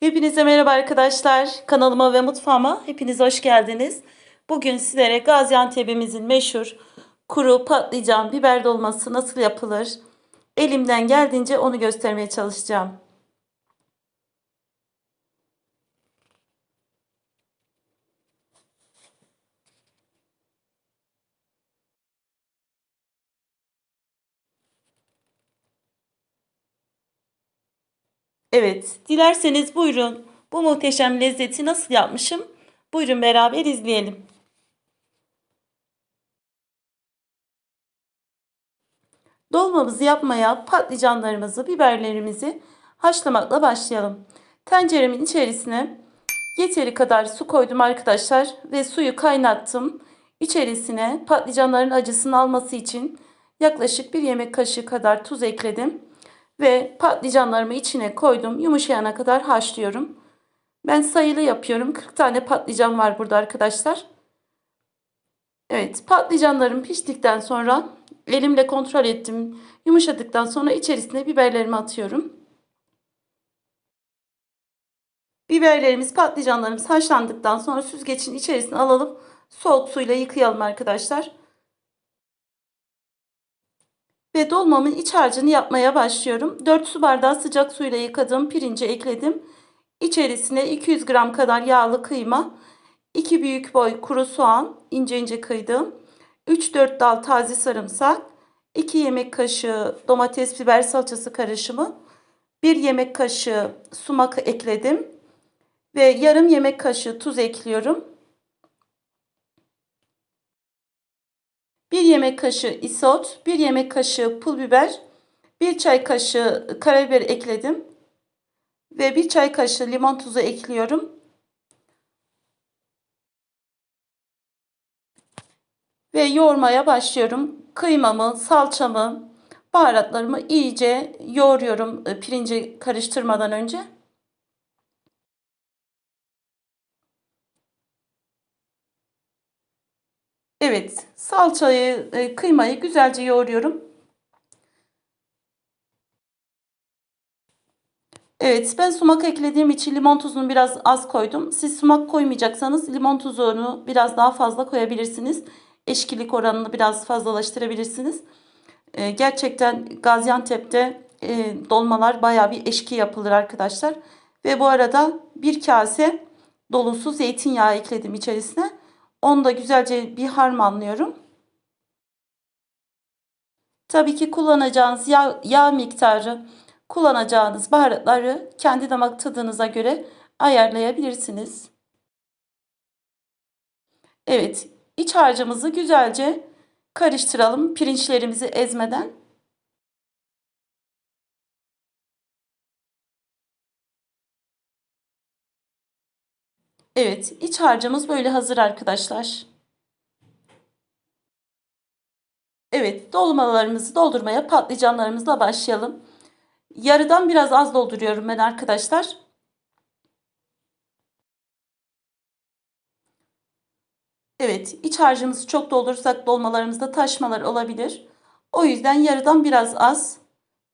Hepinize merhaba arkadaşlar. Kanalıma ve mutfağıma hepiniz hoş geldiniz. Bugün sizlere Gaziantep'imizin meşhur kuru patlıcan biber dolması nasıl yapılır? Elimden geldiğince onu göstermeye çalışacağım. Evet, dilerseniz buyurun. Bu muhteşem lezzeti nasıl yapmışım? Buyurun beraber izleyelim. Dolmamızı yapmaya patlıcanlarımızı, biberlerimizi haşlamakla başlayalım. Tenceremin içerisine yeteri kadar su koydum arkadaşlar ve suyu kaynattım. İçerisine patlıcanların acısını alması için yaklaşık bir yemek kaşığı kadar tuz ekledim. Ve patlıcanlarımı içine koydum. Yumuşayana kadar haşlıyorum. Ben sayılı yapıyorum. 40 tane patlıcan var burada arkadaşlar. Evet patlıcanlarım piştikten sonra elimle kontrol ettim. Yumuşadıktan sonra içerisine biberlerimi atıyorum. Biberlerimiz, patlıcanlarımız haşlandıktan sonra süzgecin içerisine alalım. Soğuk suyla yıkayalım arkadaşlar. Ve dolmamın iç harcını yapmaya başlıyorum. 4 su bardağı sıcak suyla yıkadığım pirinci ekledim. İçerisine 200 gram kadar yağlı kıyma, 2 büyük boy kuru soğan ince ince kıydım. 3-4 dal taze sarımsak, 2 yemek kaşığı domates biber salçası karışımı, 1 yemek kaşığı sumak ekledim ve yarım yemek kaşığı tuz ekliyorum. 1 yemek kaşığı isot, 1 yemek kaşığı pul biber, 1 çay kaşığı karabiber ekledim. Ve 1 çay kaşığı limon tuzu ekliyorum. Ve yoğurmaya başlıyorum. Kıymamı, salçamı, baharatlarımı iyice yoğuruyorum e, pirinci karıştırmadan önce. Evet, salçayı, e, kıymayı güzelce yoğuruyorum. Evet, ben sumak eklediğim için limon tuzunu biraz az koydum. Siz sumak koymayacaksanız limon tuzunu biraz daha fazla koyabilirsiniz. Eşkilik oranını biraz fazlalaştırabilirsiniz. E, gerçekten Gaziantep'te e, dolmalar baya bir eşki yapılır arkadaşlar. Ve bu arada bir kase dolusu zeytinyağı ekledim içerisine. Onu da güzelce bir harmanlıyorum. Tabii ki kullanacağınız yağ, yağ miktarı, kullanacağınız baharatları kendi damak tadınıza göre ayarlayabilirsiniz. Evet, iç harcımızı güzelce karıştıralım pirinçlerimizi ezmeden. Evet, iç harcımız böyle hazır arkadaşlar. Evet, dolmalarımızı doldurmaya patlıcanlarımızla başlayalım. Yarıdan biraz az dolduruyorum ben arkadaşlar. Evet, iç harcımızı çok doldurursak dolmalarımızda taşmalar olabilir. O yüzden yarıdan biraz az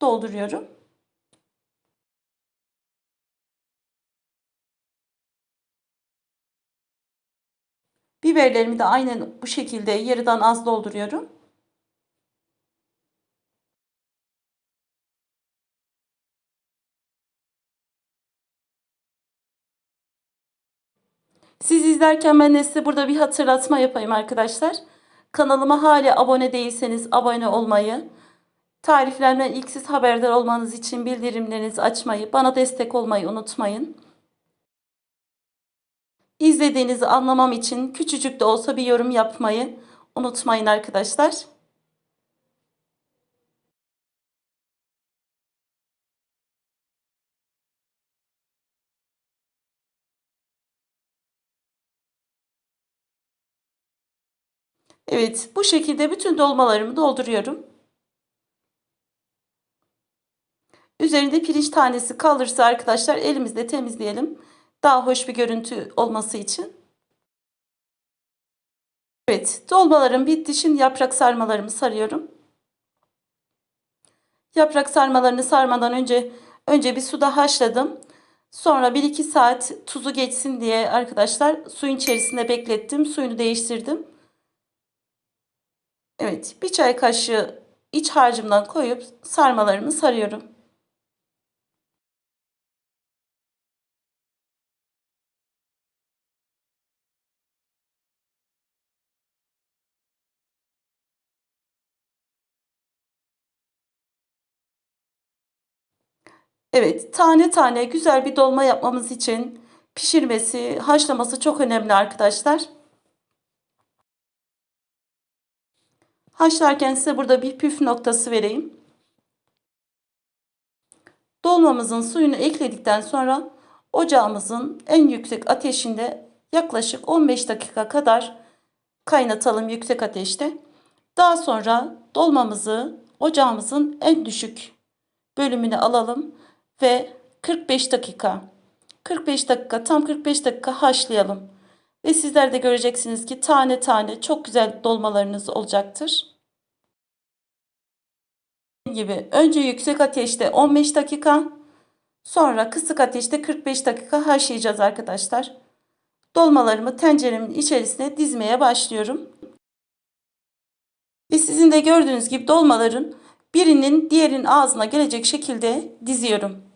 dolduruyorum. Biberlerimi de aynen bu şekilde yarıdan az dolduruyorum. Siz izlerken ben de size burada bir hatırlatma yapayım arkadaşlar. Kanalıma hala abone değilseniz abone olmayı, tariflerden ilk siz haberdar olmanız için bildirimlerinizi açmayı, bana destek olmayı unutmayın. İzlediğinizi anlamam için küçücük de olsa bir yorum yapmayı unutmayın arkadaşlar. Evet, bu şekilde bütün dolmalarımı dolduruyorum. Üzerinde pirinç tanesi kalırsa arkadaşlar elimizle temizleyelim. Daha hoş bir görüntü olması için. Evet, dolmalarım bitti. Şimdi yaprak sarmalarımı sarıyorum. Yaprak sarmalarını sarmadan önce önce bir suda haşladım. Sonra 1-2 saat tuzu geçsin diye arkadaşlar suyun içerisinde beklettim. Suyunu değiştirdim. Evet bir çay kaşığı iç harcımdan koyup sarmalarımı sarıyorum. Evet, tane tane güzel bir dolma yapmamız için pişirmesi, haşlaması çok önemli arkadaşlar. Haşlarken size burada bir püf noktası vereyim. Dolmamızın suyunu ekledikten sonra ocağımızın en yüksek ateşinde yaklaşık 15 dakika kadar kaynatalım yüksek ateşte. Daha sonra dolmamızı ocağımızın en düşük bölümüne alalım ve 45 dakika 45 dakika tam 45 dakika haşlayalım. Ve sizler de göreceksiniz ki tane tane çok güzel dolmalarınız olacaktır. gibi önce yüksek ateşte 15 dakika sonra kısık ateşte 45 dakika haşlayacağız arkadaşlar. Dolmalarımı tenceremin içerisine dizmeye başlıyorum. Ve sizin de gördüğünüz gibi dolmaların birinin diğerinin ağzına gelecek şekilde diziyorum.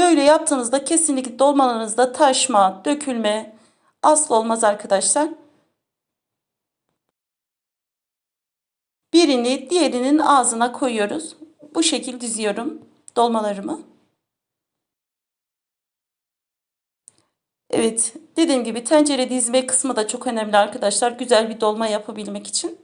Böyle yaptığınızda kesinlikle dolmalarınızda taşma, dökülme asla olmaz arkadaşlar. Birini diğerinin ağzına koyuyoruz. Bu şekil diziyorum dolmalarımı. Evet, dediğim gibi tencere dizme kısmı da çok önemli arkadaşlar. Güzel bir dolma yapabilmek için.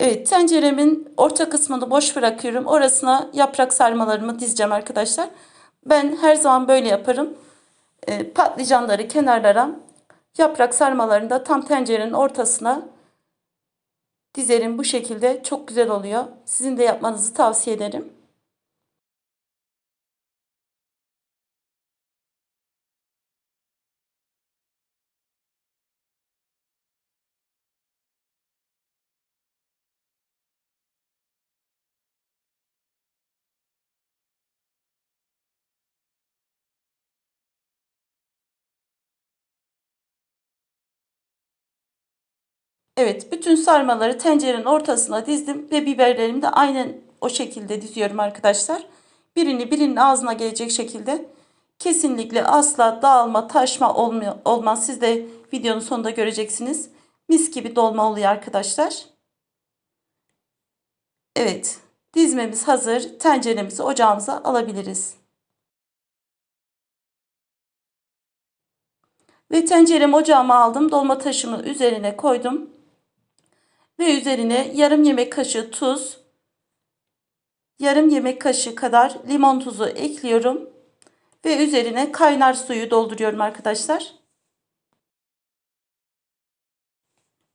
Evet tenceremin orta kısmını boş bırakıyorum. Orasına yaprak sarmalarımı dizeceğim arkadaşlar. Ben her zaman böyle yaparım. E, patlıcanları kenarlara yaprak sarmalarını da tam tencerenin ortasına dizerim. Bu şekilde çok güzel oluyor. Sizin de yapmanızı tavsiye ederim. Evet, bütün sarmaları tencerenin ortasına dizdim ve biberlerimi de aynen o şekilde diziyorum arkadaşlar. Birini birinin ağzına gelecek şekilde. Kesinlikle asla dağılma, taşma olmaz. Siz de videonun sonunda göreceksiniz. Mis gibi dolma oluyor arkadaşlar. Evet, dizmemiz hazır. Tenceremizi ocağımıza alabiliriz. Ve tenceremi ocağıma aldım. Dolma taşımı üzerine koydum. Ve üzerine yarım yemek kaşığı tuz, yarım yemek kaşığı kadar limon tuzu ekliyorum. Ve üzerine kaynar suyu dolduruyorum arkadaşlar.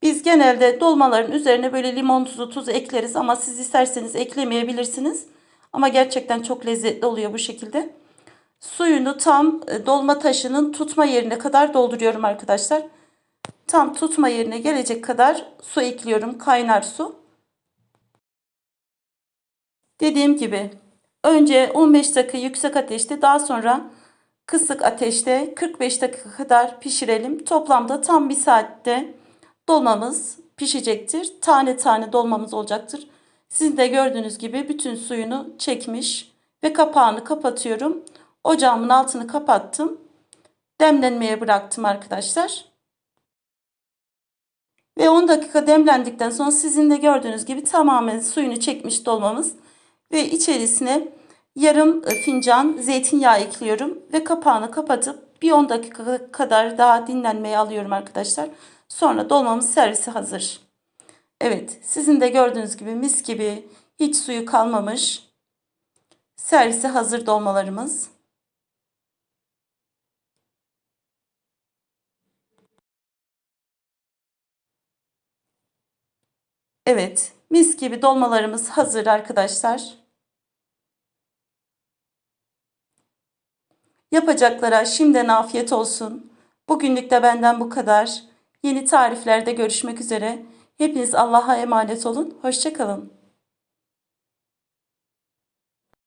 Biz genelde dolmaların üzerine böyle limon tuzu, tuz ekleriz ama siz isterseniz eklemeyebilirsiniz. Ama gerçekten çok lezzetli oluyor bu şekilde. Suyunu tam e, dolma taşının tutma yerine kadar dolduruyorum arkadaşlar tam tutma yerine gelecek kadar su ekliyorum. Kaynar su. Dediğim gibi önce 15 dakika yüksek ateşte daha sonra kısık ateşte 45 dakika kadar pişirelim. Toplamda tam bir saatte dolmamız pişecektir. Tane tane dolmamız olacaktır. Sizin de gördüğünüz gibi bütün suyunu çekmiş ve kapağını kapatıyorum. Ocağımın altını kapattım. Demlenmeye bıraktım arkadaşlar. Ve 10 dakika demlendikten sonra sizin de gördüğünüz gibi tamamen suyunu çekmiş dolmamız. Ve içerisine yarım fincan zeytinyağı ekliyorum. Ve kapağını kapatıp bir 10 dakika kadar daha dinlenmeye alıyorum arkadaşlar. Sonra dolmamız servisi hazır. Evet sizin de gördüğünüz gibi mis gibi hiç suyu kalmamış. Servisi hazır dolmalarımız. Evet, mis gibi dolmalarımız hazır arkadaşlar. Yapacaklara şimdiden afiyet olsun. Bugünlük de benden bu kadar. Yeni tariflerde görüşmek üzere. Hepiniz Allah'a emanet olun. Hoşçakalın.